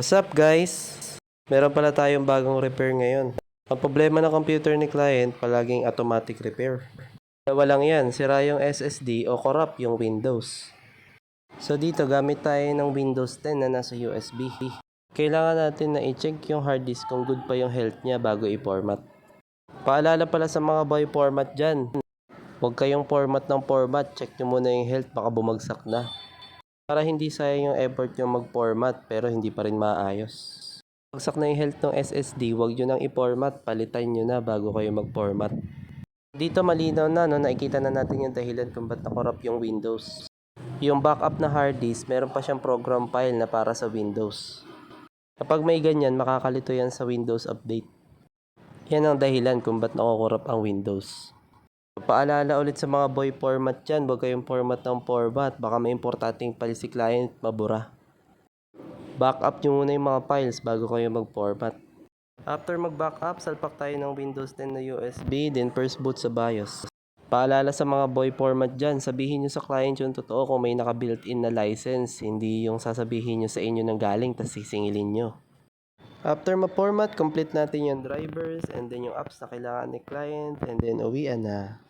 What's up guys? Meron pala tayong bagong repair ngayon. Ang problema ng computer ni client, palaging automatic repair. Walang yan, sira yung SSD o corrupt yung Windows. So dito, gamit tayo ng Windows 10 na nasa USB. Kailangan natin na i-check yung hard disk kung good pa yung health niya bago i-format. Paalala pala sa mga boy format dyan. Huwag kayong format ng format, check nyo muna yung health, baka bumagsak na. Para hindi sayang yung effort yung mag-format pero hindi pa rin maayos. Bagsak na yung health ng SSD, huwag nyo nang i-format, palitan nyo na bago kayo mag-format. Dito malinaw na, no, nakikita na natin yung dahilan kung ba't na-corrupt yung Windows. Yung backup na hard disk, meron pa siyang program file na para sa Windows. Kapag may ganyan, makakalito yan sa Windows Update. Yan ang dahilan kung ba't nakokorrupt ang Windows. Paalala ulit sa mga boy format dyan, huwag kayong format ng format, baka may importanteng pali si client, mabura. Backup nyo muna yung mga files bago kayo mag-format. After mag-backup, salpak tayo ng Windows 10 na USB, then first boot sa BIOS. Paalala sa mga boy format dyan, sabihin nyo sa client yung totoo kung may naka-built-in na license, hindi yung sasabihin nyo sa inyo nang galing, tas sisingilin nyo. After ma-format, complete natin yung drivers and then yung apps na kailangan ni client and then uwian na.